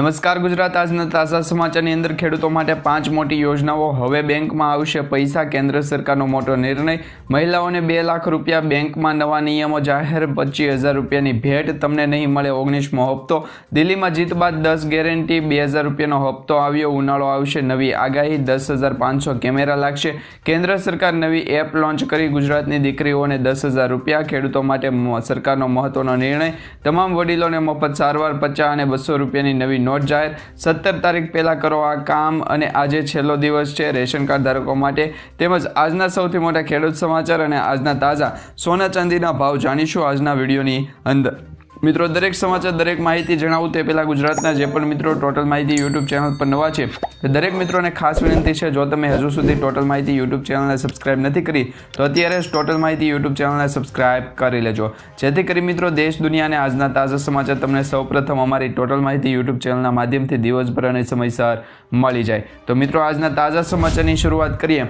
નમસ્કાર ગુજરાત આજના તાજા સમાચારની અંદર ખેડૂતો માટે પાંચ મોટી યોજનાઓ હવે બેંકમાં આવશે. પૈસા કેન્દ્ર સરકારનો મોટો નિર્ણય. મહિલાઓને બે લાખ રૂપિયા બેંકમાં નવા નિયમો જાહેર. પચીસ હજાર રૂપિયાની ભેટ તમને નહીં મળે ઓગણીસમો હપ્તો. દિલ્હીમાં જીત બાદ દસ ગેરંટી, બે હજાર રૂપિયાનો હપ્તો આવ્યો. ઉનાળો આવશે, નવી આગાહી, દસ હજાર પાંચસો કેમેરા લાગશે. કેન્દ્ર સરકાર નવી એપ લોન્ચ કરી. ગુજરાતની દીકરીઓને દસ હજાર રૂપિયા. ખેડૂતો માટે સરકારનો મહત્વનો નિર્ણય. તમામ વડીલોને મફત સારવાર, પચાસ અને બસો રૂપિયાની નવી નોટ જાહેર. સત્તર તારીખ પહેલાં કરો આ કામ અને આજે છેલ્લો દિવસ છે રેશન કાર્ડ ધારકો માટે. તેમજ આજના સૌથી મોટા ખેડૂત સમાચાર અને આજના તાજા સોના ચાંદીના ભાવ જાણીશું આજના વિડીયોની અંદર. મિત્રો, દરેક સમાચાર, દરેક માહિતી જણાવું તે પહેલાં ગુજરાતના જે પણ મિત્રો ટોટલ માહિતી યુટ્યુબ ચેનલ પર નવા છે દરેક મિત્રોને ખાસ વિનંતી છે, જો તમે હજુ સુધી ટોટલ માહિતી યુટ્યુબ ચેનલને સબસ્ક્રાઇબ નથી કરી, તો અત્યારે જ ટોટલ માહિતી યુટ્યુબ ચેનલને સબસ્ક્રાઇબ કરી લેજો. જેથી કરી મિત્રો, દેશ દુનિયાને આજના તાજા સમાચાર તમને સૌપ્રથમ અમારી ટોટલ માહિતી યુટ્યુબ ચેનલના માધ્યમથી દિવસભર અને સમયસર મળી જાય. તો મિત્રો, આજના તાજા સમાચારની શરૂઆત કરીએ.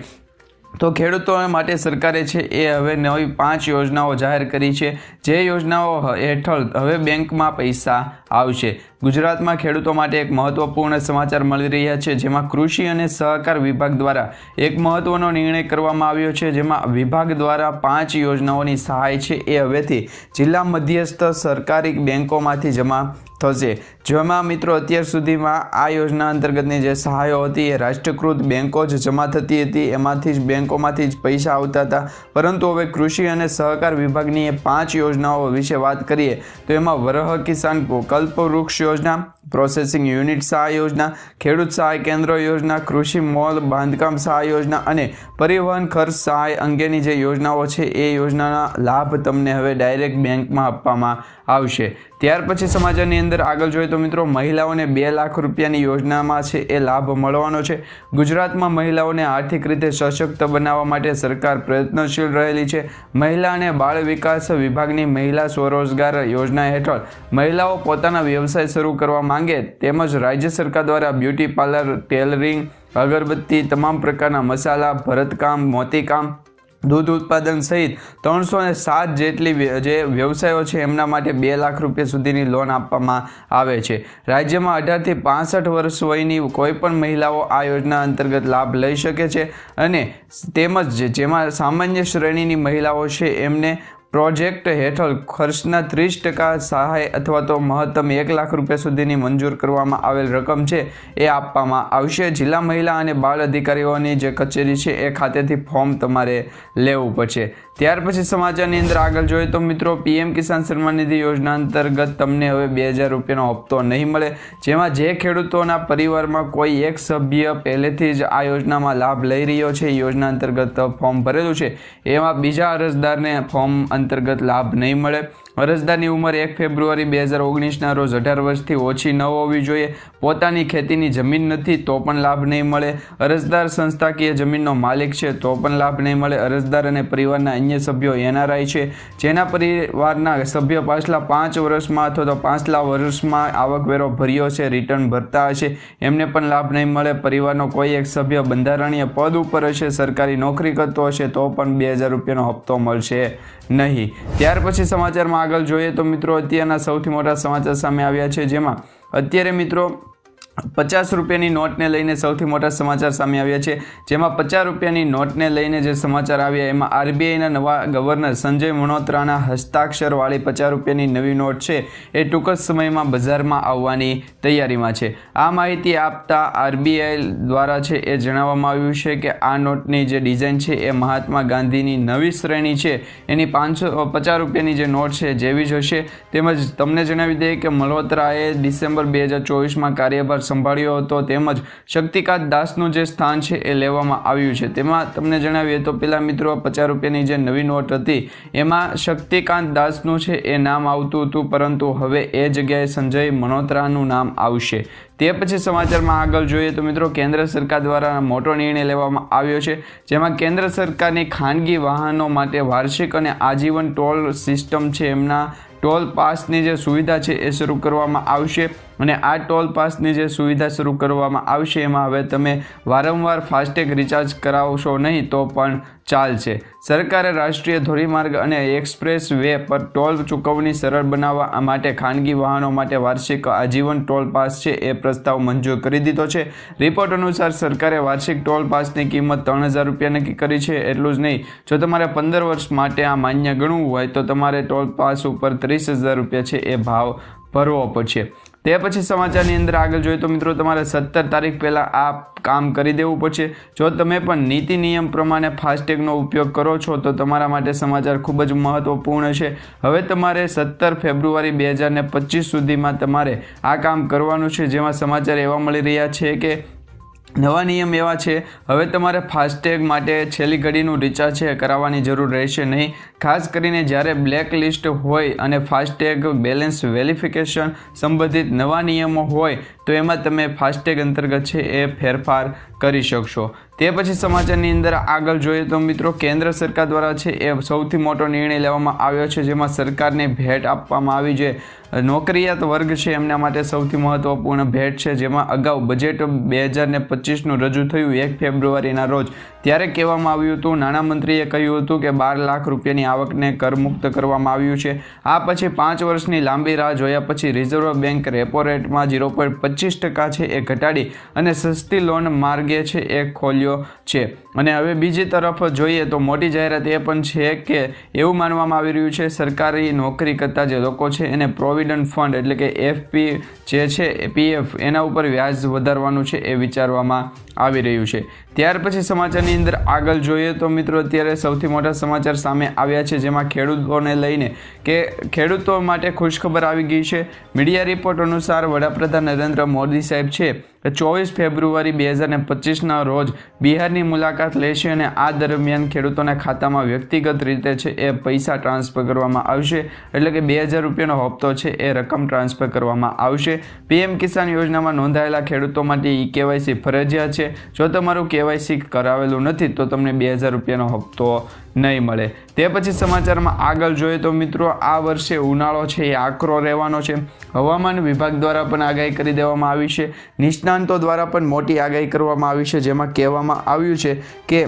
તો ખેડૂતો માટે સરકારે છે એ હવે નવી પાંચ યોજનાઓ જાહેર કરી છે. જે યોજનાઓ હેઠળ હવે બેંકમાં પૈસા આવશે ગુજરાતમાં ખેડૂતો માટે એક મહત્વપૂર્ણ સમાચાર મળી રહ્યા છે, જેમાં કૃષિ અને સહકાર વિભાગ દ્વારા એક મહત્વનો નિર્ણય કરવામાં આવ્યો છે, જેમાં વિભાગ દ્વારા પાંચ યોજનાઓની સહાય છે, એ હવેથી જિલ્લા મધ્યસ્થ સરકારી બેંકોમાંથી જમા થશે. જેમાં મિત્રો, અત્યાર સુધીમાં આ યોજના અંતર્ગતની જે સહાયો હતી, એ રાષ્ટ્રીયકૃત બેન્કો જ જમા થતી હતી. એમાંથી જ બેન્કોમાંથી જ પૈસા આવતા હતા. પરંતુ હવે કૃષિ અને સહકાર વિભાગની એ પાંચ યોજનાઓ વિશે વાત કરીએ, તો એમાં વરહ કિસાન કલ્પવૃક્ષ યોજના પ્રોસેસિંગ યુનિટ સહાય યોજના, ખેડૂત સહાય કેન્દ્ર યોજના, કૃષિ મોલ, બાંધકામ સહાય યોજના અને પરિવહન ખર્ચ સહાય અંગેની જે યોજનાઓ છે એ યોજનાના લાભ તમને હવે ડાયરેક્ટ બેંકમાં આપવામાં આવશે. ત્યાર પછી સમાચારની અંદર આગળ જોઈએ તો મિત્રો મહિલાઓને બે લાખ રૂપિયાની યોજનામાં છે એ લાભ મળવાનો છે. ગુજરાતમાં મહિલાઓને આર્થિક રીતે સશક્ત બનાવવા માટે સરકાર પ્રયત્નશીલ રહેલી છે. મહિલા અને બાળ વિકાસ વિભાગની મહિલા સ્વરોજગાર યોજના હેઠળ મહિલાઓ પોતાના વ્યવસાય શરૂ કરવા માંગે તેમજ રાજ્ય સરકાર દ્વારા બ્યુટી પાર્લર, ટેલરિંગ, અગરબત્તી તમામ પ્રકારના મસાલા, ભરતકામ, મોતીકામ, દૂધ ઉત્પાદન સહિત ત્રણસો ને સાત જેટલી જે વ્યવસાયો છે એમના માટે બે લાખ રૂપિયા સુધીની લોન આપવામાં આવે છે. રાજ્યમાં અઢારથી પાસઠ વર્ષ વયની કોઈ પણ મહિલાઓ આ યોજના અંતર્ગત લાભ લઈ શકે છે અને તેમજ જેમાં સામાન્ય શ્રેણીની મહિલાઓ છે એમને પ્રોજેક્ટ હેઠળ ખર્ચના ત્રીસ ટકા સહાય અથવા તો મહત્તમ એક લાખ રૂપિયા સુધીની મંજૂર કરવામાં આવેલ રકમ છે એ આપવામાં આવશે. જિલ્લા મહિલા અને બાળ અધિકારીઓની જે કચેરી છે એ ખાતેથી ફોર્મ તમારે લેવું પડશે. ત્યાર પછી સમાચારની અંદર આગળ જોઈએ તો મિત્રો પીએમ કિસાન સન્માન નિધિ યોજના અંતર્ગત તમને હવે બે હજાર રૂપિયાનો હપ્તો નહીં મળે, જેમાં જે ખેડૂતોના પરિવારમાં કોઈ એક સભ્ય પહેલેથી જ આ યોજનામાં લાભ લઈ રહ્યો છે યોજના અંતર્ગત ફોર્મ ભરેલું છે. એમાં બીજા અરજદારને ફોર્મ અંતર્ગત લાભ નહીં મળે. અરજદારની ઉંમર એક ફેબ્રુઆરી બે હજાર ઓગણીસના રોજ અઢાર વર્ષથી ઓછી ન હોવી જોઈએ. પોતાની ખેતીની જમીન નથી તો પણ લાભ નહીં મળે. અરજદાર સંસ્થાકીય જમીનનો માલિક છે તો પણ લાભ નહીં મળે. અરજદાર અને પરિવારના અન્ય સભ્યો એનઆરઆઈ છે. જેના પરિવારના સભ્ય પાછલા પાંચ વર્ષમાં અથવા તો પાછલા વર્ષમાં આવકવેરો ભર્યો છે, રિટર્ન ભરતા હશે. એમને પણ લાભ નહીં મળે. પરિવારનો કોઈ એક સભ્ય બંધારણીય પદ ઉપર હશે, સરકારી નોકરી કરતો હશે તો પણ બે હજાર રૂપિયાનો હપ્તો મળશે. નહીં. ત્યાર પછી સમાચારમાં આગળ જોઈએ તો મિત્રો અત્યારના સૌથી મોટા સમાચાર સામે આવ્યા છે, જેમાં અત્યારે મિત્રો પચાસ રૂપિયાની નોટને લઈને સૌથી મોટા સમાચાર સામે આવ્યા છે. જેમાં પચાસ રૂપિયાની નોટને લઈને જે સમાચાર આવ્યા, એમાં આરબીઆઈના નવા ગવર્નર સંજય મલ્હોત્રાના હસ્તાક્ષરવાળી પચાસ રૂપિયાની નવી નોટ છે. એ ટૂંક જ સમયમાં બજારમાં આવવાની તૈયારીમાં છે. આ માહિતી આપતા આરબીઆઈ દ્વારા છે એ જણાવવામાં આવ્યું છે કે આ નોટની જે ડિઝાઇન છે એ મહાત્મા ગાંધીની નવી શ્રેણી છે. એની પાંચસો પચાસ રૂપિયાની જે નોટ છે જેવી જ હશે. તેમજ તમને જણાવી દઈએ કે મલ્હોત્રાએ ડિસેમ્બર બે હજાર ચોવીસમાં કાર્યભાર સંભાળ્યો હતો તેમજ શક્તિકાંત દાસનું જે સ્થાન છે એ લેવામાં આવ્યું છે. તેમાં તમને જણાવીએ તો પેલા મિત્રો પચાસ રૂપિયાની જે નવી નોટ હતી, એમાં શક્તિકાંત દાસનું છે એ નામ આવતું હતું, પરંતુ હવે એ જગ્યાએ સંજય મલ્હોત્રાનું નામ આવશે. તે પછી સમાચારમાં આગળ જોઈએ તો મિત્રો કેન્દ્ર સરકાર દ્વારા મોટો નિર્ણય લેવામાં આવ્યો છે, જેમાં કેન્દ્ર સરકારની ખાનગી વાહનો માટે વાર્ષિક અને આજીવન ટોલ સિસ્ટમ છે એમના ટોલ પાસની જે સુવિધા છે એ શરૂ કરવામાં આવશે અને આ ટોલ પાસની જે સુવિધા શરૂ કરવામાં આવશે, એમાં હવે તમે વારંવાર ફાસ્ટેગ રિચાર્જ કરાવશો નહીં તો પણ ચાલશે સરકારે રાષ્ટ્રીય ધોરીમાર્ગ અને એક્સપ્રેસ વે પર ટોલ ચૂકવણી સરળ બનાવવા માટે ખાનગી વાહનો માટે વાર્ષિક આજીવન ટોલ પાસ છે એ પ્રસ્તાવ મંજૂર કરી દીધો છે. રિપોર્ટ અનુસાર સરકારે વાર્ષિક ટોલ પાસની કિંમત ત્રણ હજાર રૂપિયા નક્કી કરી છે. એટલું જ નહીં, જો તમારે પંદર વર્ષ માટે આ માન્ય ગણવું હોય તો તમારે ટોલ પાસ ઉપર ત્રીસ હજાર રૂપિયા છે એ ભાવ ભરવો પડશે. તે પછી સમાચારની અંદર આગળ જોઈએ તો મિત્રો તમારે સત્તર તારીખ પહેલાં આ કામ કરી દેવું પડશે. જો તમે પણ નીતિ નિયમ પ્રમાણે ફાસ્ટેગનો ઉપયોગ કરો છો, તો તમારા માટે સમાચાર ખૂબ જ મહત્વપૂર્ણ છે. હવે તમારે સત્તર ફેબ્રુઆરી બે હજાર ને પચીસ સુધીમાં તમારે આ કામ કરવાનું છે. જેમાં સમાચાર એવા મળી રહ્યા છે કે નવા નિયમ એવા છે, હવે તમારે ફાસ્ટેગ માટે છેલ્લી ઘડીનું રિચાર્જ છે, કરાવવાની જરૂર રહેશે નહીં. ખાસ કરીને જ્યારે બ્લેક લિસ્ટ હોય અને ફાસ્ટેગ બેલેન્સ વેરિફિકેશન સંબંધિત નવા નિયમો હોય તો એમાં તમે ફાસ્ટેગ અંતર્ગત છે એ ફેરફાર કરી શકશો. તે પછી સમાચારની અંદર આગળ જોઈએ તો મિત્રો કેન્દ્ર સરકાર દ્વારા છે એ સૌથી મોટો નિર્ણય લેવામાં આવ્યો છે, જેમાં સરકારને ભેટ આપવામાં આવી છે. નોકરિયાત વર્ગ છે એમના માટે સૌથી મહત્વપૂર્ણ ભેટ છે, જેમાં અગાઉ બજેટ બે હજાર ને પચીસનું રજૂ થયું એક ફેબ્રુઆરીના રોજ. ત્યારે કહેવામાં આવ્યું હતું નાણામંત્રીએ કહ્યું હતું કે બાર લાખ રૂપિયાની આવકને કરમુક્ત કરવામાં આવ્યું છે. આ પછી પાંચ વર્ષની લાંબી રાહ જોયા પછી રિઝર્વ બેન્ક રેપો રેટમાં ઝીરો પોઈન્ટ પચીસ ટકા છે એ ઘટાડી અને સસ્તી લોન માર્ગે છે એ ખોલ્યો છે. અને હવે બીજી તરફ જોઈએ તો મોટી જાહેરાત એ પણ છે કે એવું માનવામાં આવી રહ્યું છે, સરકારી નોકરી કરતા જે લોકો છે એને પ્રોવિડન્ટ ફંડ એટલે કે એફપી જે છે પીએફ એના ઉપર વ્યાજ વધારવાનું છે એ વિચારવામાં આવી રહ્યું છે. ત્યાર પછી સમાચારની અંદર આગળ જોઈએ તો મિત્રો અત્યારે સૌથી મોટા સમાચાર સામે આવ્યા છે, જેમાં ખેડૂતોને લઈને કે ખેડૂતો માટે ખુશખબર આવી ગઈ છે. મીડિયા રિપોર્ટ અનુસાર વડાપ્રધાન નરેન્દ્ર મોદી સાહેબ છે ચોવીસ ફેબ્રુઆરી બે હજાર પચીસના રોજ બિહારની મુલાકાત લેશે અને આ દરમિયાન ખેડૂતોના ખાતામાં વ્યક્તિગત રીતે છે એ પૈસા ટ્રાન્સફર કરવામાં આવશે. એટલે કે બે હજાર રૂપિયાનો હપ્તો છે એ રકમ ટ્રાન્સફર કરવામાં આવશે. પીએમ કિસાન યોજનામાં નોંધાયેલા ખેડૂતો માટે ઈ કેવાયસી ફરજિયાત છે. જો તમારું કેવાયસી કરાવેલું નથી તો તમને બે હજાર રૂપિયાનો હપ્તો નહીં મળે. તે પછી સમાચારમાં આગળ જોઈએ તો મિત્રો, આ વર્ષે ઉનાળો છે, એ આકરો રહેવાનો છે. હવામાન વિભાગ દ્વારા પણ આગાહી કરી દેવામાં આવી છે. નિષ્ણાંતો દ્વારા પણ મોટી આગાહી કરવામાં આવી છે, જેમાં કહેવામાં આવ્યું છે કે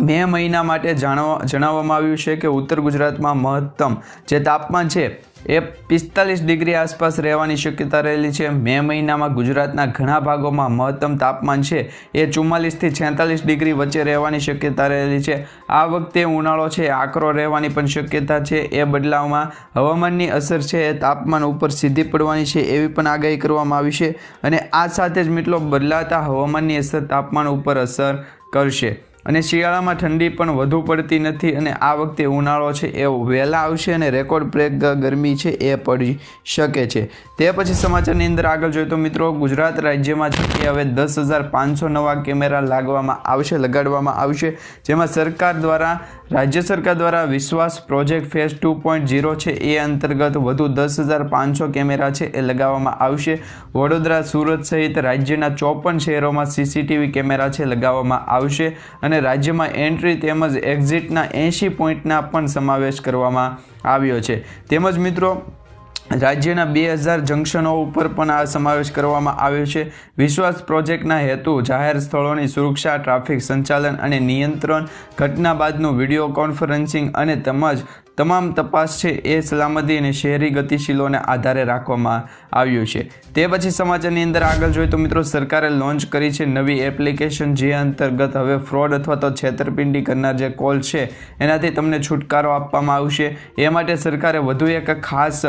મે મહિના માટે જાણવા, જણાવવામાં આવ્યું છે કે ઉત્તર ગુજરાતમાં મહત્તમ જે તાપમાન છે એ પિસ્તાલીસ ડિગ્રી આસપાસ રહેવાની શક્યતા રહેલી છે. મે મહિનામાં ગુજરાતના ઘણા ભાગોમાં મહત્તમ તાપમાન છે. એ ચુમ્માલીસથી છેતાલીસ ડિગ્રી વચ્ચે રહેવાની શક્યતા રહેલી છે. આ વખતે ઉનાળો છે. આકરો રહેવાની પણ શક્યતા છે. એ બદલાવમાં હવામાનની અસર છે. એ તાપમાન ઉપર સીધી પડવાની છે એવી પણ આગાહી કરવામાં આવી છે અને આ સાથે જ મિત્રો બદલાતા હવામાનની અસર તાપમાન ઉપર અસર કરશે. અને શિયાળામાં ઠંડી પણ વધુ પડતી નથી અને આ વખતે ઉનાળો છે એ વહેલા આવશે અને રેકોર્ડ બ્રેક ગરમી છે એ પડી શકે છે. તે પછી સમાચારની અંદર આગળ જોઈએ તો મિત્રો ગુજરાત રાજ્યમાં છે હવે દસ હજાર પાંચસો નવા કેમેરા લાગવામાં આવશે, લગાડવામાં આવશે, જેમાં સરકાર દ્વારા રાજ્ય સરકાર દ્વારા Vishwas project phase two point zero છે, એ અંતર્ગત વધુ દસ હજાર પાંચસો કેમેરા છે, એ લગાવવામાં આવશે. વડોદરા, સુરત સહિત રાજ્યના ચોપન શહેરોમાં સીસીટીવી કેમેરા છે, લગાવવામાં આવશે અને રાજ્યમાં એન્ટ્રી તેમજ એક્ઝિટના એંશી પોઈન્ટના પણ સમાવેશ કરવામાં આવ્યો છે. તેમજ મિત્રો રાજ્યના બે હજાર જંકશનો ઉપર પણ આ સમાવેશ કરવામાં આવ્યો છે. વિશ્વાસ પ્રોજેક્ટના હેતુ, જાહેર સ્થળોની સુરક્ષા, ટ્રાફિક સંચાલન અને નિયંત્રણ, ઘટના બાદનું વીડિયો કોન્ફરન્સિંગ અને તેમજ તમામ તપાસ છે એ સલામતી અને શહેરી ગતિશીલોને આધારે રાખવામાં આવ્યું છે. તે પછી સમાચારની અંદર આગળ જોઈએ તો મિત્રો સરકારે લોન્ચ કરી છે નવી એપ્લિકેશન જે અંતર્ગત હવે ફ્રોડ અથવા તો છેતરપિંડી કરનાર જે કોલ છે, એનાથી તમને છુટકારો આપવામાં આવશે. એ માટે સરકારે વધુ એક ખાસ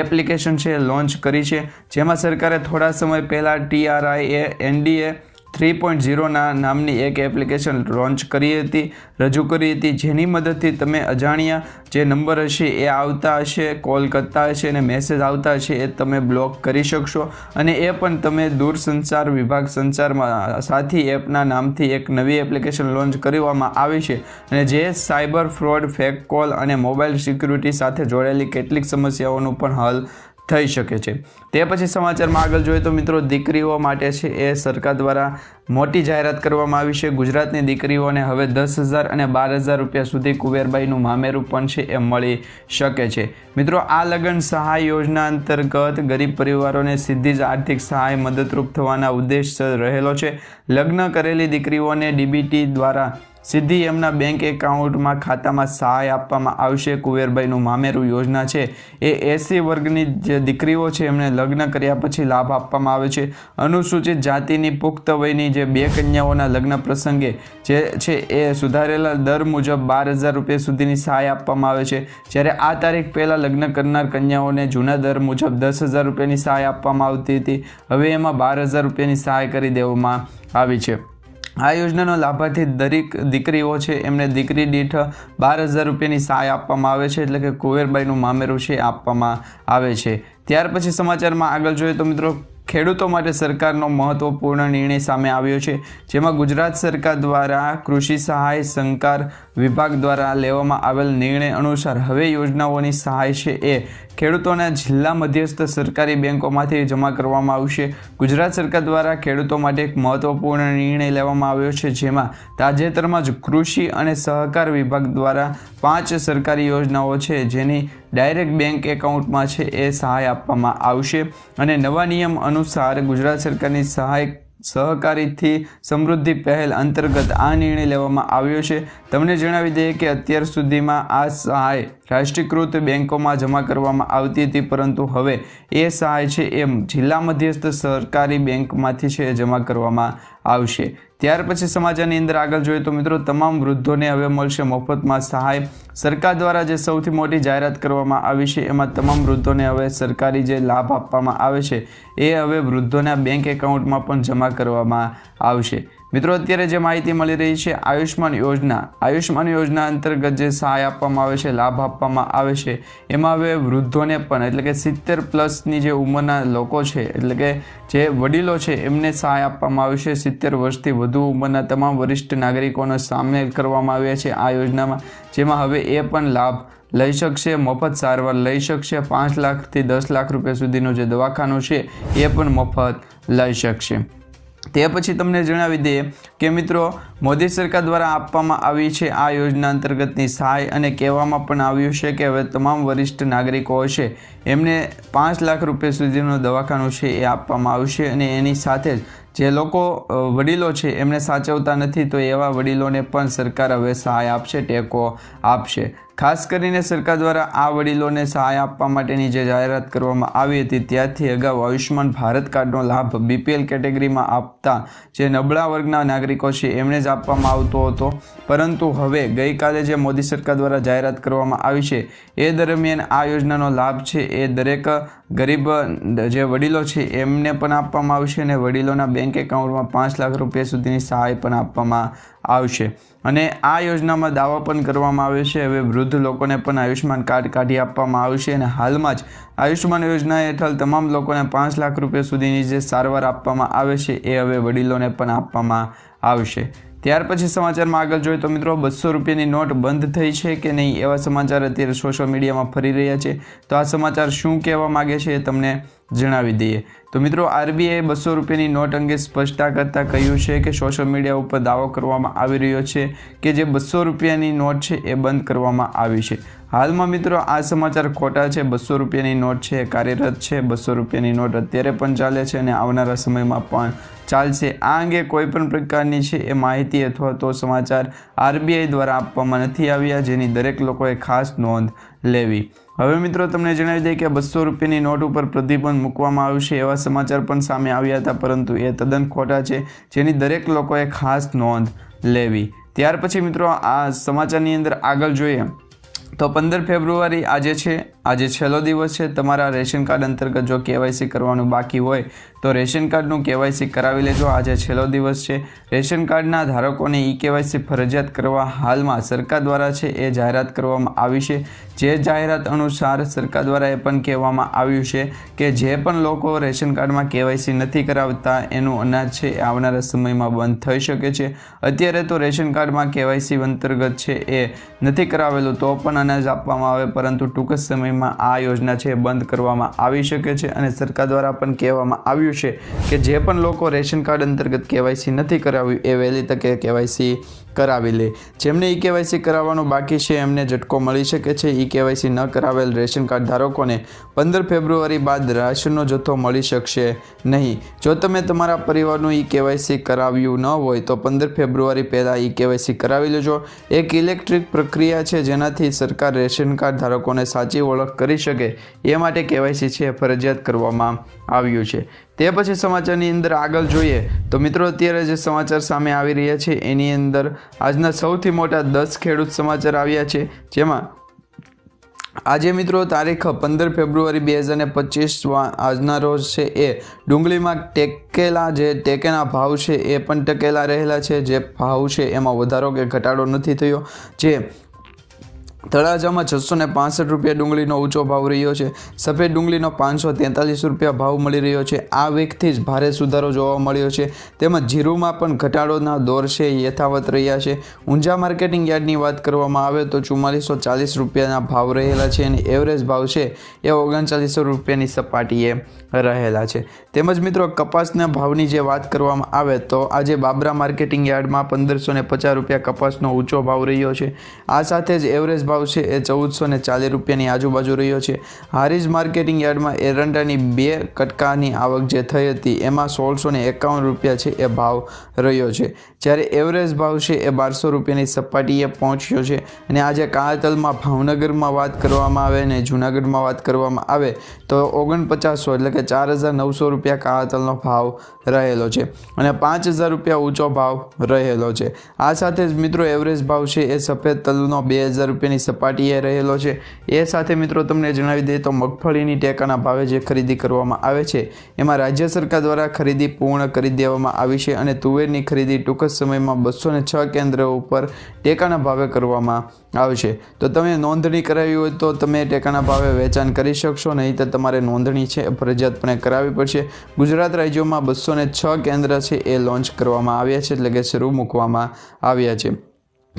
એપ્લિકેશન છે લોન્ચ કરી છે, જેમાં સરકારે થોડા સમય પહેલાં ટીઆરઆઈ એ એનડીએ થ્રી પોઈન્ટ ઝીરોના નામની એક એપ્લિકેશન લોન્ચ કરી હતી, રજૂ કરી હતી. જેની મદદથી તમે અજાણ્યા જે નંબર હશે એ આવતા હશે, કોલ કરતા હશે અને મેસેજ આવતા હશે એ તમે બ્લોક કરી શકશો. અને એ પણ તમે દૂરસંચાર વિભાગ સંચારમાં, સાથી એપના નામથી એક નવી એપ્લિકેશન લોન્ચ કરવામાં આવી છે. અને જે સાયબર ફ્રોડ, ફેક કોલ અને મોબાઈલ સિક્યુરિટી સાથે જોડાયેલી કેટલીક સમસ્યાઓનું પણ હલ થઈ શકે છે. તે પછી સમાચારમાં આગળ જોઈએ તો મિત્રો દીકરીઓ માટે છે એ સરકાર દ્વારા મોટી જાહેરાત કરવામાં આવી છે. ગુજરાતની દીકરીઓને હવે દસ હજાર અને બાર હજાર રૂપિયા સુધી કુબેરબાઈનું મામેરું પણ છે એ મળી શકે છે. મિત્રો, આ લગ્ન સહાય યોજના અંતર્ગત ગરીબ પરિવારોને સીધી જ આર્થિક સહાય મદદરૂપ થવાના ઉદ્દેશ રહેલો છે. લગ્ન કરેલી દીકરીઓને ડીબીટી દ્વારા સીધી એમના બેંક એકાઉન્ટમાં ખાતામાં સહાય આપવામાં આવશે. કુવેરભાઈનું મામેરું યોજના છે. એ એસી વર્ગની જે દીકરીઓ છે એમને લગ્ન કર્યા પછી લાભ આપવામાં આવે છે. અનુસૂચિત જાતિની પુખ્ત વયની જે બે કન્યાઓના લગ્ન પ્રસંગે જે છે, એ સુધારેલા દર મુજબ બાર હજાર રૂપિયા સુધીની સહાય આપવામાં આવે છે. જ્યારે આ તારીખ પહેલાં લગ્ન કરનાર કન્યાઓને જૂના દર મુજબ દસ હજાર રૂપિયાની સહાય આપવામાં આવતી હતી. હવે એમાં બાર હજાર રૂપિયાની સહાય કરી દેવામાં આવી છે. આ યોજનાનો લાભાર્થી દરેક દીકરીઓ છે. એમને દીકરી દીઠ બાર હજાર રૂપિયાની સહાય આપવામાં આવે છે. એટલે કે કુવેરબાઈનું મામેરું છે આપવામાં આવે છે. ત્યાર પછી સમાચારમાં આગળ જોઈએ તો મિત્રો, ખેડૂતો માટે સરકારનો મહત્વપૂર્ણ નિર્ણય સામે આવ્યો છે. જેમાં ગુજરાત સરકાર દ્વારા કૃષિ સહાય સંકાર વિભાગ દ્વારા લેવામાં આવેલ નિર્ણય અનુસાર હવે યોજનાઓની સહાય છે એ ખેડૂતોના જિલ્લા મધ્યસ્થ સરકારી બેંકોમાંથી જમા કરવામાં આવશે. ગુજરાત સરકાર દ્વારા ખેડૂતો માટે એક મહત્વપૂર્ણ નિર્ણય લેવામાં આવ્યો છે, જેમાં તાજેતરમાં જ કૃષિ અને સહકાર વિભાગ દ્વારા પાંચ સરકારી યોજનાઓ છે, જેની ડાયરેક્ટ બેંક એકાઉન્ટમાં છે એ સહાય આપવામાં આવશે. અને નવા નિયમ અનુસાર ગુજરાત સરકારની સહાય સહકારીથી સમૃદ્ધિ પહેલ અંતર્ગત આ નિર્ણય લેવામાં આવ્યો છે. તમને જણાવી દઈએ કે અત્યાર સુધીમાં આ સહાય રાષ્ટ્રીયકૃત બેન્કોમાં જમા કરવામાં આવતી હતી, પરંતુ હવે એ સહાય છે એ જિલ્લા મધ્યસ્થ સરકારી બેંકમાંથી છે જમા કરવામાં આવશે. ત્યાર પછી સમાચારની અંદર આગળ જોઈએ તો મિત્રો, તમામ વૃદ્ધોને હવે મળશે મફતમાં સહાય. સરકાર દ્વારા જે સૌથી મોટી જાહેરાત કરવામાં આવી છે, એમાં તમામ વૃદ્ધોને હવે સરકારી જે લાભ આપવામાં આવે છે, એ હવે વૃદ્ધોના બેંક એકાઉન્ટમાં પણ જમા કરવામાં આવશે. મિત્રો, અત્યારે જે માહિતી મળી રહી છે, આયુષ્માન યોજના. આયુષ્માન યોજના અંતર્ગત જે સહાય આપવામાં આવે છે, લાભ આપવામાં આવે છે, એમાં હવે વૃદ્ધોને પણ, એટલે કે સિત્તેર પ્લસની જે ઉંમરના લોકો છે, એટલે કે જે વડીલો છે, એમને સહાય આપવામાં આવે છે. સિત્તેર વર્ષથી વધુ ઉંમરના તમામ વરિષ્ઠ નાગરિકોનો સામેલ કરવામાં આવ્યા છે આ યોજનામાં, જેમાં હવે એ પણ લાભ લઈ શકશે, મફત સારવાર લઈ શકશે, પાંચ લાખથી દસ લાખ રૂપિયા સુધીનું જે દવાખાનું છે, એ પણ મફત લઈ શકશે. તે પછી તમને જણાવી દઈએ કે મિત્રો, મોદી સરકાર દ્વારા આપવામાં આવી છે આ યોજના અંતર્ગતની સહાય અને કહેવામાં પણ આવ્યું છે કે હવે તમામ વરિષ્ઠ નાગરિકો હશે. એમને પાંચ લાખ રૂપિયા સુધીનું દવાખાનું છે એ આપવામાં આવશે અને એની સાથે જ જે લોકો વડીલો છે એમને સાચવતા નથી તો એવા વડીલોને પણ સરકાર હવે સહાય આપશે, ટેકો આપશે. ખાસ કરીને સરકાર દ્વારા આ વડીલોને સહાય આપવા માટેની જે જાહેરાત કરવામાં આવી હતી ત્યારથી અગાઉ આયુષ્યમાન ભારત કાર્ડનો લાભ બીપીએલ કેટેગરીમાં આપતા જે નબળા વર્ગના નાગરિકો છે, એમને જ આપવામાં આવતો હતો. પરંતુ હવે ગઈકાલે જે મોદી સરકાર દ્વારા જાહેરાત કરવામાં આવી છે, એ દરમિયાન આ યોજનાનો લાભ છે, એ દરેક ગરીબ જે વડીલો છે, એમને પણ આપવામાં આવશે અને વડીલોના બેંક એકાઉન્ટમાં પાંચ લાખ રૂપિયા સુધીની સહાય પણ આપવામાં આવશે. અને આ યોજનામાં દાવો પણ કરવામાં આવે છે. હવે વૃદ્ધ લોકોને પણ આયુષ્યમાન કાર્ડ કાઢી આપવામાં આવશે અને હાલમાં જ આયુષ્યમાન યોજના હેઠળ તમામ લોકોને પાંચ લાખ રૂપિયા સુધીની જે સારવાર આપવામાં આવે છે એ હવે વડીલોને પણ આપવામાં આવશે. ત્યાર પછી સમાચારમાં આગળ જોઈએ તો મિત્રો બસો રૂપિયાની નોટ બંધ થઈ છે કે નહીં એવા સમાચાર અત્યારે સોશિયલ મીડિયામાં ફરી રહ્યા છે. તો આ સમાચાર શું કહેવા માગે છે એ તમને જણાવી દઈએ. તો મિત્રો, આરબીઆઈએ બસો રૂપિયાની નોટ અંગે સ્પષ્ટતા કરતાં કહ્યું છે કે સોશિયલ મીડિયા ઉપર દાવો કરવામાં આવી રહ્યો છે કે જે બસો રૂપિયાની નોટ છે એ બંધ કરવામાં આવી છે. હાલમાં મિત્રો, આ સમાચાર ખોટા છે. બસો રૂપિયાની નોટ છે એ કાર્યરત છે. બસો રૂપિયાની નોટ અત્યારે પણ ચાલે છે અને આવનારા સમયમાં પણ ચાલશે. આ અંગે કોઈ પણ પ્રકારની છે એ માહિતી અથવા તો સમાચાર આરબીઆઈ દ્વારા આપવામાં નથી આવ્યા, જેની દરેક લોકોએ ખાસ નોંધ લેવી. હવે મિત્રો તમને જણાવી દઈએ કે બસો રૂપિયાની નોટ ઉપર પ્રતિબંધ મૂકવામાં આવશે એવા સમાચાર પણ સામે આવ્યા હતા, પરંતુ એ તદ્દન ખોટા છે, જેની દરેક લોકોએ ખાસ નોંધ લેવી. ત્યાર પછી મિત્રો આ સમાચારની અંદર આગળ જોઈએ. તો પંદર ફેબ્રુઆરી આજે છે, આજે છેલ્લો દિવસ છે, તમારા રેશન કાર્ડ અંતર્ગત જો કેવાયસી કરવાનું બાકી હોય, તો રેશન કાર્ડનું કેવાયસી કરાવી લેજો, આજે છેલ્લો દિવસ છે. રેશન કાર્ડના ધારકોને ઈ કેવાયસી ફરજિયાત કરવા હાલમાં સરકાર દ્વારા છે, એ જાહેરાત કરવામાં આવી છે. જે જાહેરાત અનુસાર સરકાર દ્વારા એ પણ કહેવામાં આવ્યું છે કે જે પણ લોકો રેશન કાર્ડમાં કેવાયસી નથી કરાવતા, એનું અનાજ છે એ આવનારા સમયમાં બંધ થઈ શકે છે. અત્યારે તો રેશન કાર્ડમાં કેવાયસી અંતર્ગત છે એ નથી કરાવેલું તો પણ અનાજ આપવામાં આવે, પરંતુ ટૂંક જ સમયમાં આ યોજના છે એ બંધ કરવામાં આવી શકે છે અને સરકાર દ્વારા પણ કહેવામાં આવ્યું છે કે જે પણ લોકો રેશન કાર્ડ અંતર્ગત કેવાયસી નથી કરાવ્યું એ વહેલી તકે કેવાયસી કરાવી લે. જેમને ઈ કેવાયસી કરાવવાનું બાકી છે એમને ઝટકો મળી શકે છે. ઈ કેવાયસી ન કરાવેલ રેશન કાર્ડ ધારકોને પંદર ફેબ્રુઆરી બાદ રાશનનો જથ્થો મળી શકશે નહીં. જો તમે તમારા પરિવારનું ઈ કેવાયસી કરાવ્યું ન હોય તો પંદર ફેબ્રુઆરી પહેલાં ઈ કેવાયસી કરાવી લેજો. એક ઇલેક્ટ્રિક પ્રક્રિયા છે જેનાથી સરકાર રેશન કાર્ડ ધારકોને સાચી ઓળખ કરી શકે. એ માટે કેવાયસી છે ફરજિયાત કરવામાં આવ્યું છે. તે પછી સમાચારની અંદર આગળ જોઈએ તો મિત્રો અત્યારે જે સમાચાર સામે આવી રહ્યા છે એની અંદર આજના સૌથી મોટા દસ ખેડૂત સમાચાર આવ્યા છે. જેમાં આજે મિત્રો તારીખ પંદર ફેબ્રુઆરી બે હજાર ને પચીસ આજના રોજ છે એ ડુંગળીમાં ટેકેલા જે ટેકેના ભાવ છે એ પણ ટકેલા રહેલા છે. જે ભાવ છે એમાં વધારો કે ઘટાડો નથી થયો. જે તળાજામાં છસો ને પાસઠ રૂપિયા ડુંગળીનો ઊંચો ભાવ રહ્યો છે. સફેદ ડુંગળીનો પાંચસો તેતાલીસ રૂપિયા ભાવ મળી રહ્યો છે. આ વીકથી જ ભારે સુધારો જોવા મળ્યો છે. તેમજ જીરુમાં પણ ઘટાડોના દોર છે, યથાવત રહ્યા છે. ઊંઝા માર્કેટિંગ યાર્ડની વાત કરવામાં આવે તો ચુમ્માલીસો ચાલીસ રૂપિયાના ભાવ રહેલા છે અને એવરેજ ભાવ છે એ ઓગણચાલીસો રૂપિયાની સપાટીએ રહેલા છે. તેમજ મિત્રો, કપાસના ભાવની જે વાત કરવામાં આવે તો આજે બાબરા માર્કેટિંગ યાર્ડમાં પંદરસો ને પચાસ રૂપિયા કપાસનો ઊંચો ભાવ રહ્યો છે. આ સાથે જ એવરેજ ભાવ છે એ ચૌદસો ને ચાલીસ રૂપિયાની આજુબાજુ રહ્યો છે. હારીજ માર્કેટિંગ યાર્ડમાં એરંડાની બે કટકાની આવક જે થઈ હતી, એમાં સોળસો ને એકાવન રૂપિયા છે એ ભાવ રહ્યો છે. જ્યારે એવરેજ ભાવ છે એ બારસો રૂપિયાની સપાટીએ પહોંચ્યો છે. અને આજે કાળતલમાં ભાવનગરમાં વાત કરવામાં આવે અને જૂનાગઢમાં વાત કરવામાં આવે તો ઓગણપચાસો એટલે કે ચાર હજાર નવસો રૂપિયા કાળતલનો ભાવ રહેલો છે અને પાંચ હજાર રૂપિયા ઊંચો ભાવ રહેલો છે. આ સાથે જ મિત્રો એવરેજ ભાવ છે એ સફેદ તલનો બે હજાર રૂપિયાની સપાટીએ રહેલો છે. એ સાથે મિત્રો તમને જણાવી દઈએ તો મગફળીની ટેકાના ભાવે જે ખરીદી કરવામાં આવે છે એમાં રાજ્ય સરકાર દ્વારા ખરીદી પૂર્ણ કરી દેવામાં આવી છે અને તુવેરની ખરીદી ટૂંક જ સમયમાં બસો ને છ કેન્દ્ર ઉપર ટેકાના ભાવે કરવામાં આવશે તો તમે નોંધણી કરાવી હોય તો તમે ટેકાના ભાવે વેચાણ કરી શકશો, નહીં તો તમારે નોંધણી છે એ ફરજિયાતપણે કરાવવી પડશે. ગુજરાત રાજ્યોમાં બસો છ કેન્દ્ર છે એ લોન્ચ કરવામાં આવ્યા છે એટલે કે શરૂ મૂકવામાં આવ્યા છે.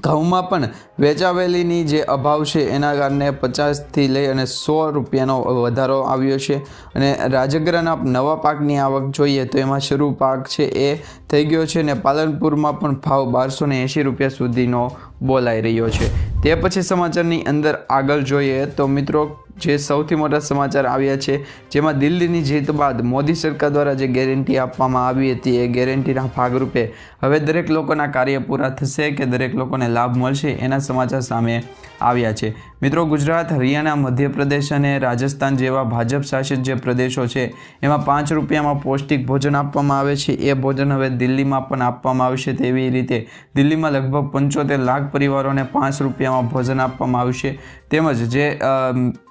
ઘઉંમાં પણ વેચાવેલીની જે અભાવ છે એના કારણે પચાસથી લઈ અને સો રૂપિયાનો વધારો આવ્યો છે. અને રાજગરાના નવા પાકની આવક જોઈએ તો એમાં શરૂ પાક છે એ થઈ ગયો છે ને પાલનપુરમાં પણ ભાવ બારસો ને એંશી રૂપિયા સુધીનો બોલાઈ રહ્યો છે. તે પછી સમાચારની અંદર આગળ જોઈએ તો મિત્રો જે સૌથી મોટા સમાચાર આવ્યા છે, જેમાં દિલ્હીની જીત બાદ મોદી સરકાર દ્વારા જે ગેરંટી આપવામાં આવી હતી એ ગેરંટીના ભાગરૂપે હવે દરેક લોકોના કાર્ય પૂરા થશે કે દરેક લોકોને લાભ મળશે એના સમાચાર સામે આવ્યા છે. મિત્રો, ગુજરાત, હરિયાણા, મધ્યપ્રદેશ અને રાજસ્થાન જેવા ભાજપ શાસિત જે પ્રદેશો છે, એમાં પાંચ રૂપિયામાં પૌષ્ટિક ભોજન આપવામાં આવે છે. એ ભોજન હવે દિલ્હીમાં પણ આપવામાં આવશે તેવી રીતે. દિલ્હીમાં લગભગ પંચોતેર લાખ પરિવારોને પાંચ રૂપિયામાં ભોજન આપવામાં આવશે. તેમજ જે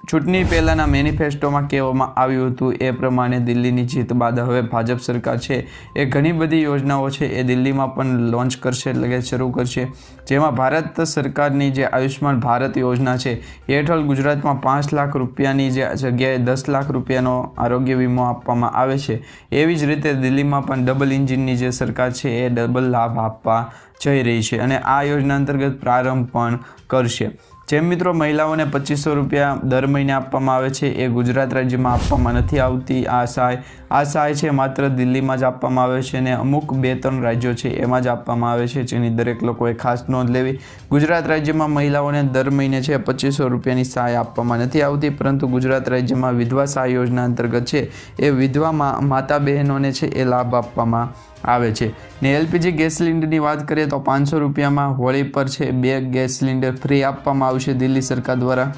ચૂંટણી પહેલાંના મેનિફેસ્ટોમાં કહેવામાં આવ્યું હતું એ પ્રમાણે દિલ્હીની જીત બાદ હવે ભાજપ સરકાર છે. એ ઘણી બધી યોજનાઓ છે એ દિલ્હીમાં પણ લોન્ચ કરશે, એટલે શરૂ કરશે. જેમાં ભારત સરકારની જે આયુષ્યમાન ભારત યોજના છે. હેઠળ ગુજરાતમાં પાંચ લાખ રૂપિયાની જે જગ્યાએ દસ લાખ રૂપિયાનો આરોગ્ય વીમો આપવામાં આવે છે. એવી જ રીતે દિલ્હીમાં પણ ડબલ ઇન્જિનની જે સરકાર છે એ ડબલ લાભ આપવા જઈ રહી છે અને આ યોજના અંતર્ગત પ્રારંભ પણ કરશે. જેમ મિત્રો મહિલાઓને પચીસો રૂપિયા દર મહિને આપવામાં આવે છે, એ ગુજરાત રાજ્યમાં આપવામાં નથી આવતી આ સહાય. આ સહાય છે માત્ર દિલ્હીમાં જ આપવામાં આવે છે અને અમુક બે ત્રણ રાજ્યો છે એમાં જ આપવામાં આવે છે, જેની દરેક લોકોએ ખાસ નોંધ લેવી. ગુજરાત રાજ્યમાં મહિલાઓને દર મહિને છે પચીસો રૂપિયાની સહાય આપવામાં નથી આવતી, પરંતુ ગુજરાત રાજ્યમાં વિધવા સહાય યોજના અંતર્ગત છે. એ વિધવા માતા બહેનોને છે એ લાભ આપવામાં આવે છે. ને એલપીજી ગેસ સિલિન્ડરની વાત કરીએ તો પાંચસો રૂપિયામાં હોળી પર છે બે ગેસ સિલિન્ડર ફ્રી આપવામાં આવશે દિલ્હી સરકાર દ્વારા.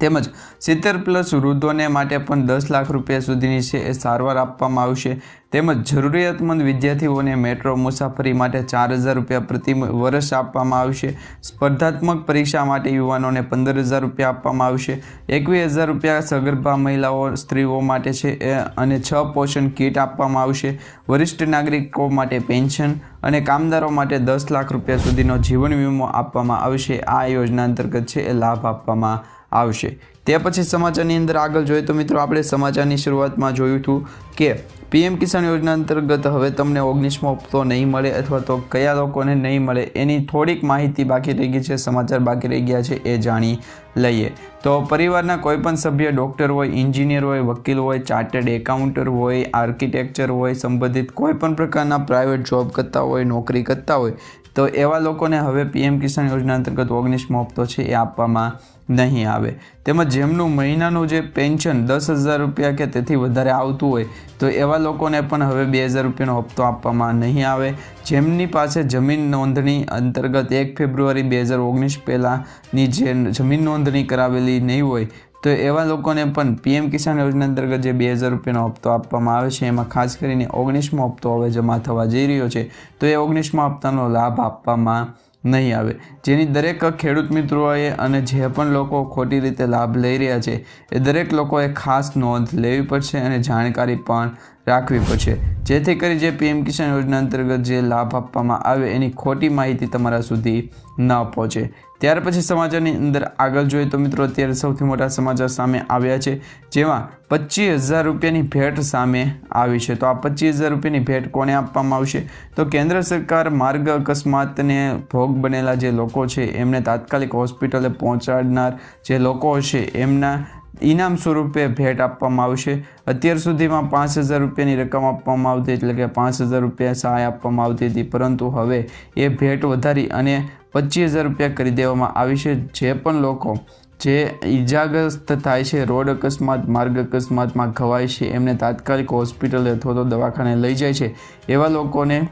તેમજ સિત્તેર પ્લસ વૃદ્ધોને માટે પણ દસ લાખ રૂપિયા સુધીની છે એ સારવાર આપવામાં આવશે તેમજ જરૂરિયાતમંદ વિદ્યાર્થીઓને મેટ્રો મુસાફરી માટે ચાર હજાર રૂપિયા પ્રતિ વર્ષ આપવામાં આવશે સ્પર્ધાત્મક પરીક્ષા માટે યુવાનોને પંદર હજાર રૂપિયા આપવામાં આવશે એકવીસ હજાર રૂપિયા સગર્ભા મહિલાઓ સ્ત્રીઓ માટે છે અને છ પોષણ કીટ આપવામાં આવશે વરિષ્ઠ નાગરિકો માટે પેન્શન અને કામદારો માટે દસ લાખ રૂપિયા સુધીનો જીવન વીમો આપવામાં આવશે આ યોજના અંતર્ગત છે એ લાભ આપવામાં આવશે. તે પછી સમાચારની અંદર આગળ જોઈએ તો મિત્રો આપણે સમાચારની શરૂઆતમાં જોયું હતું કે પીએમ કિસાન યોજના અંતર્ગત હવે તમને ઓગણીસમો હપ્તો નહીં મળે અથવા તો કયા લોકોને નહીં મળે એની થોડીક માહિતી બાકી રહી ગઈ છે, સમાચાર બાકી રહી ગયા છે એ જાણી લઈએ. તો પરિવારના કોઈપણ સભ્ય ડૉક્ટર હોય, એન્જિનિયર હોય, વકીલ હોય, ચાર્ટર્ડ એકાઉન્ટર હોય, આર્કિટેક્ચર હોય, સંબંધિત કોઈપણ પ્રકારના પ્રાઇવેટ જોબ કરતા હોય, નોકરી કરતા હોય, તો એવા લોકોને હવે પીએમ કિસાન યોજના અંતર્ગત ઓગણીસમો હપ્તો છે એ આપવામાં નહીં આવે. તેમજ જેમનું મહિનાનું જે પેન્શન દસ હજાર રૂપિયા કે તેથી વધારે આવતું હોય, તો એવા લોકોને પણ હવે બે હજાર રૂપિયાનો હપ્તો આપવામાં નહીં આવે. જેમની પાસે જમીન નોંધણી અંતર્ગત એક ફેબ્રુઆરી બે હજાર ઓગણીસ પહેલાંની જે જમીન નોંધણી કરાવેલી નહીં હોય, તો એવા લોકોને પણ પીએમ કિસાન યોજના અંતર્ગત જે બે હજાર રૂપિયાનો હપ્તો આપવામાં આવે છે, એમાં ખાસ કરીને ઓગણીસમો હપ્તો હવે જમા થવા જઈ રહ્યો છે, તો એ ઓગણીસમો હપ્તાનો લાભ આપવામાં નહીં આવે. જેની દરેક ખેડૂત મિત્રોએ અને જે પણ લોકો ખોટી રીતે લાભ લઈ રહ્યા છે, એ દરેક લોકોએ ખાસ નોંધ લેવી પડશે અને જાણકારી પણ રાખવી પડશે. જેથી કરી જે પીએમ કિસાન યોજના અંતર્ગત જે લાભ આપવામાં આવે એની ખોટી માહિતી તમારા સુધી ન પહોંચે. ત્યાર પછી સમાચારની અંદર આગળ જોઈએ તો મિત્રો, અત્યારે સૌથી મોટા સમાચાર સામે આવ્યા છે, જેમાં પચીસ હજાર રૂપિયાની ભેટ સામે આવી છે. તો આ પચીસ હજાર રૂપિયાની ભેટ કોને આપવામાં આવશે? તો કેન્દ્ર સરકાર માર્ગ અકસ્માતને ભોગ બનેલા જે લોકો છે, એમને તાત્કાલિક હોસ્પિટલે પહોંચાડનાર જે લોકો હશે એમના ઇનામ સ્વરૂપે ભેટ આપવામાં આવશે. અત્યાર સુધીમાં પાંચ હજાર રૂપિયાની રકમ આપવામાં આવતી, એટલે કે પાંચ હજાર રૂપિયા સહાય આપવામાં આવતી હતી. પરંતુ હવે એ ભેટ વધારી અને પચીસ હજાર રૂપિયા કરી દેવામાં આવી છે. જે પણ લોકો જે ઈજાગ્રસ્ત થાય છે, રોડ અકસ્માત, માર્ગ અકસ્માતમાં ઘવાય છે, એમને તાત્કાલિક હોસ્પિટલ અથવા તો દવાખાને લઈ જાય છે. એવા લોકોને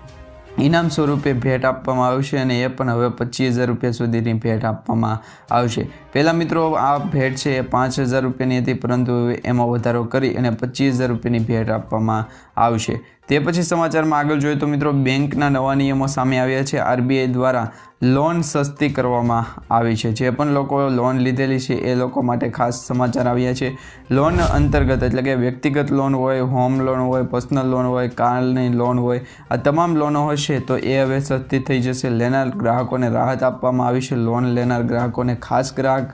ઇનામ સ્વરૂપે ભેટ આપવામાં આવશે અને એ પણ હવે પચીસ હજાર રૂપિયા સુધીની ભેટ આપવામાં આવશે. પહેલાં મિત્રો, આ ભેટ છે એ પાંચ હજાર રૂપિયાની હતી, પરંતુ એમાં વધારો કરી અને પચીસ હજાર રૂપિયાની ભેટ આપવામાં આવશે. તે પછી સમાચારમાં આગળ જોઈએ તો મિત્રો, બેંકના નવા નિયમો સામે આવ્યા છે. આરબીઆઈ દ્વારા લોન સસ્તી કરવામાં આવી છે. જે પણ લોકો લોન લીધેલી છે, એ લોકો માટે ખાસ સમાચાર આવ્યા છે. લોન અંતર્ગત એટલે કે વ્યક્તિગત લોન હોય, હોમ લોન હોય, પર્સનલ લોન હોય, કારની લોન હોય, આ તમામ લોનો હશે તો એ હવે સસ્તી થઈ જશે. લેનાર ગ્રાહકોને રાહત આપવામાં આવી છે. લોન લેનાર ગ્રાહકોને ખાસ ગ્રાહક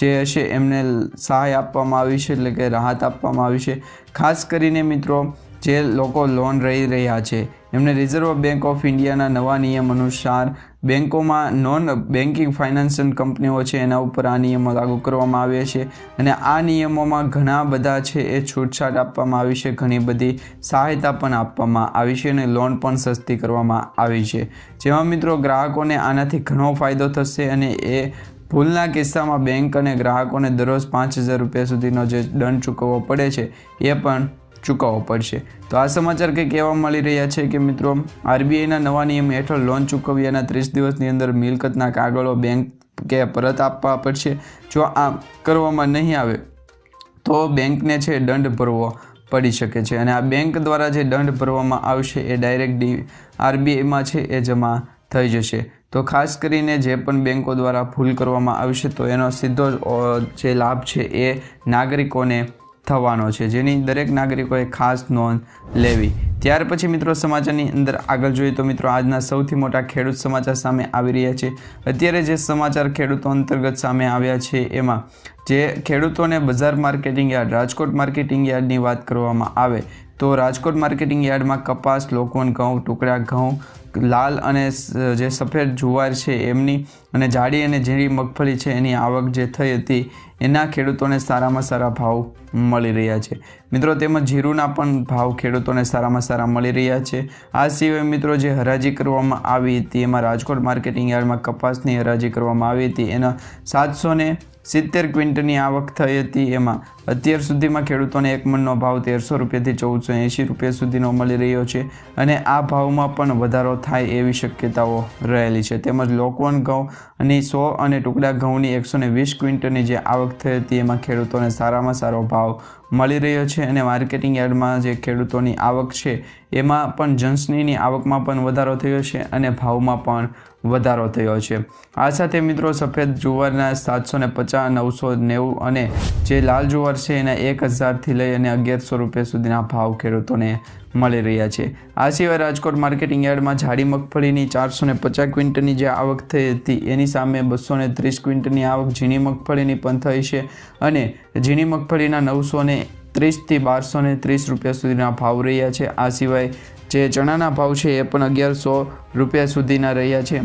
જે હશે એમને સહાય આપવામાં આવી છે, એટલે કે રાહત આપવામાં આવી છે. ખાસ કરીને મિત્રો, જે લોકો લોન રહી રહ્યા છે, એમને રિઝર્વ બેંક ઓફ ઇન્ડિયાના નવા નિયમ અનુસાર બેન્કોમાં નોન બેન્કિંગ ફાઇનાન્શિયલ કંપનીઓ છે, એના ઉપર આ નિયમો લાગુ કરવામાં આવ્યા છે. અને આ નિયમોમાં ઘણા બધા છે એ છૂટછાટ આપવામાં આવી છે, ઘણી બધી સહાયતા પણ આપવામાં આવી છે અને લોન પણ સસ્તી કરવામાં આવી છે. જેમાં મિત્રો ગ્રાહકોને આનાથી ઘણો ફાયદો થશે અને એ ભૂલના કિસ્સામાં બેંક અને ગ્રાહકોને દરરોજ પાંચ હજાર રૂપિયા સુધીનો જે દંડ ચૂકવવો પડે છે, એ પણ ચૂકવવો પડશે. તો આ સમાચાર કંઈક એવા મળી રહ્યા છે કે મિત્રો, આરબીઆઈના નવા નિયમ હેઠળ લોન ચૂકવ્યાના ત્રીસ દિવસની અંદર મિલકતના કાગળો બેંક કે પરત આપવા પડશે? જો આ કરવામાં નહીં આવે, તો બેંકને છે દંડ ભરવો પડી શકે છે. અને આ બેંક દ્વારા જે દંડ ભરવામાં આવશે, એ ડાયરેક્ટ ડી, આરબીઆઈમાં છે, એ જમા થઈ જશે. તો ખાસ કરીને જે પણ બેંકો દ્વારા ભૂલ કરવામાં આવશે તો એનો સીધો જે લાભ છે એ નાગરિકોને થવાનો છે. જેની દરેક નાગરિકોએ ખાસ નોંધ લેવી. ત્યાર પછી મિત્રો સમાચારની અંદર આગળ જોઈએ તો મિત્રો આજના સૌથી મોટા ખેડૂત સમાચાર સામે આવી રહ્યા છે. અત્યારે જે સમાચાર ખેડૂતો અંતર્ગત સામે આવ્યા છે એમાં જે ખેડૂતોને બજાર માર્કેટિંગ યાર્ડ, રાજકોટ માર્કેટિંગ યાર્ડની વાત કરવામાં આવે તો રાજકોટ માર્કેટિંગ યાર્ડમાં કપાસ, લોકવન ઘઉં, ટુકડા ઘઉં, લાલ અને જે સફેદ જુવાર છે એમની અને જાડી અને ઝીણી મગફળી છે એની આવક જે થઈ હતી, એના ખેડૂતોને સારામાં સારા ભાવ મળી રહ્યા છે. મિત્રો, તેમજ જીરુના પણ ભાવ ખેડૂતોને સારામાં સારા મળી રહ્યા છે. આ સિવાય મિત્રો, જે હરાજી કરવામાં આવી હતી, એમાં રાજકોટ માર્કેટિંગ યાર્ડમાં કપાસની હરાજી કરવામાં આવી હતી. એના સાતસો સિત્તેર ક્વિન્ટલની આવક થઈ હતી. એમાં અત્યાર સુધીમાં ખેડૂતોને એક મણનો ભાવ તેરસો રૂપિયાથી ચૌદસો એંશી રૂપિયા સુધીનો મળી રહ્યો છે અને આ ભાવમાં પણ વધારો થાય એવી શક્યતાઓ રહેલી છે. તેમજ લોકવન અને સો અને ટુકડા ઘઉંની એકસો ને વીસ ક્વિન્ટલની જે આવક થઈ હતી, એમાં ખેડૂતોને સારામાં સારો ભાવ મળી રહ્યો છે અને માર્કેટિંગ યાર્ડમાં જે ખેડૂતોની આવક છે, એમાં પણ જંસનીની આવકમાં પણ વધારો થયો છે અને ભાવમાં પણ વધારો થયો છે. આ સાથે મિત્રો સફેદ જુવારના સાતસો ને પચાસ, નવસો નેવું અને જે લાલ જુવાર છે એના એક હજારથી લઈ અને અગિયારસો રૂપિયા સુધીના ભાવ ખેડૂતોને મળી રહ્યા છે. આ સિવાય રાજકોટ માર્કેટિંગ યાર્ડમાં જાડી મગફળીની ચારસો ને પચાસ ક્વિન્ટલની જે આવક થઈ હતી, એની સામે બસો ને ત્રીસ ક્વિન્ટલની આવક ઝીણી મગફળીની પણ થઈ છે અને ઝીણી મગફળીના નવસો ને ત્રીસથી બારસો ને ત્રીસ રૂપિયા સુધીના ભાવ રહ્યા છે. આ સિવાય જે ચણાના ભાવ છે, એ પણ અગિયારસો રૂપિયા સુધીના રહ્યા છે.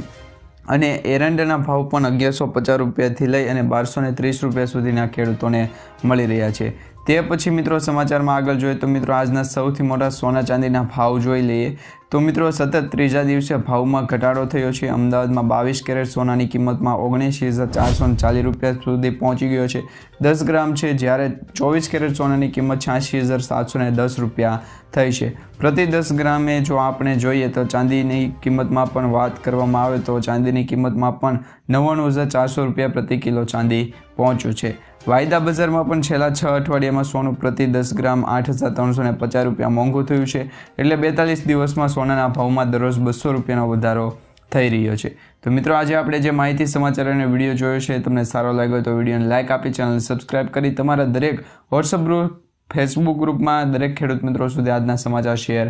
અને એરંડાના ભાવ પણ અગિયારસો પચાસ રૂપિયાથી લઈ અને બારસો ત્રીસ રૂપિયા સુધીના ખેડૂતોને મળી રહ્યા છે. તે પછી મિત્રો સમાચારમાં આગળ જોઈએ તો મિત્રો આજના સૌથી મોટા સોના ચાંદીના ભાવ જોઈ લઈએ. તો મિત્રો સતત ત્રીજા દિવસે ભાવમાં ઘટાડો થયો છે. અમદાવાદમાં બાવીસ કેરેટ સોનાની કિંમતમાં ઓગણીસી હજાર ચારસો ચાલીસ રૂપિયા સુધી પહોંચી ગયો છે. દસ ગ્રામ છે જ્યારે ચોવીસ કેરેટ સોનાની કિંમત છ્યાસી હજાર સાતસો દસ રૂપિયા થઈ છે. પ્રતિ દસ ગ્રામે જો આપણે જોઈએ તો ચાંદીની કિંમતમાં પણ વાત કરવામાં આવે તો ચાંદીની કિંમતમાં પણ નવ્વાણું હજાર ચારસો રૂપિયા પ્રતિ કિલો ચાંદી પહોંચ્યું છે. વાયદા બજારમાં પણ છેલ્લા છ અઠવાડિયામાં સોનું પ્રતિ દસ ગ્રામ આઠ હજાર ત્રણસો ને પચાસ રૂપિયા મોંઘું થયું છે. એટલે બેતાલીસ દિવસમાં સોનાના ભાવમાં દરરોજ બસો રૂપિયાનો વધારો થઈ રહ્યો છે. તો મિત્રો, આજે આપણે જે માહિતી, સમાચાર અને વીડિયો જોયો છે તમને સારો લાગ્યો તો વિડીયોને લાઇક આપી ચેનલ સબસ્ક્રાઇબ કરી, તમારા દરેક વોટ્સઅપ ગ્રુપ ફેસબુક ગ્રુપમાં દરેક ખેડૂત મિત્રો સુધી આજના સમાચાર શેર